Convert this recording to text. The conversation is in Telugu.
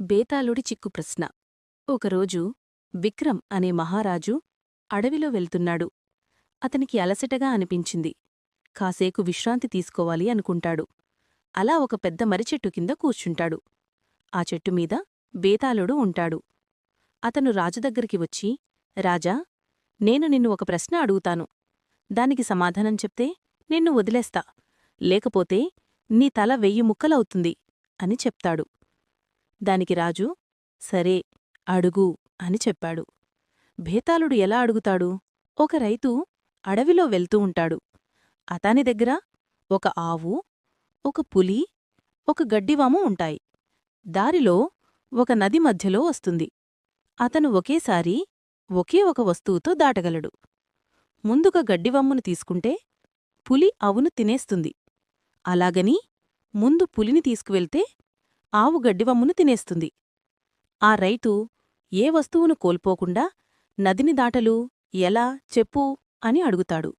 బేతాళుడి చిక్కు ప్రశ్న. ఒకరోజు విక్రమ్ అనే మహారాజు అడవిలో వెళ్తున్నాడు. అతనికి అలసటగా అనిపించింది. కాసేకు విశ్రాంతి తీసుకోవాలి అనుకుంటాడు. అలా ఒక పెద్ద మరిచెట్టు కింద కూర్చుంటాడు. ఆ చెట్టుమీద బేతాళుడు ఉంటాడు. అతను రాజు దగ్గరికి వచ్చి రాజా నేను నిన్ను ఒక ప్రశ్న అడుగుతాను. దానికి సమాధానం చెప్తే నిన్ను వదిలేస్తా. లేకపోతే నీ తల వెయ్యి ముక్కలవుతుంది అని చెప్తాడు. దానికి రాజు సరే అడుగు అని చెప్పాడు. భేతాళుడు ఎలా అడుగుతాడు? ఒక రైతు అడవిలో వెళ్తూ ఉంటాడు. అతని దగ్గర ఒక ఆవు ఒక పులి ఒక గడ్డివాము ఉంటాయి. దారిలో ఒక నది మధ్యలో వస్తుంది. అతను ఒకేసారి ఒకే ఒక వస్తువుతో దాటగలడు. ముందుగా గడ్డివమ్మును తీసుకుంటే పులి ఆవును తినేస్తుంది. అలాగని ముందు పులిని తీసుకువెళ్తే ఆవు గడ్డివమ్మును తినేస్తుంది. ఆ రైతు ఏ వస్తువును కోల్పోకుండా నదిని దాటలు ఎలా చెప్పు అని అడుగుతాడు.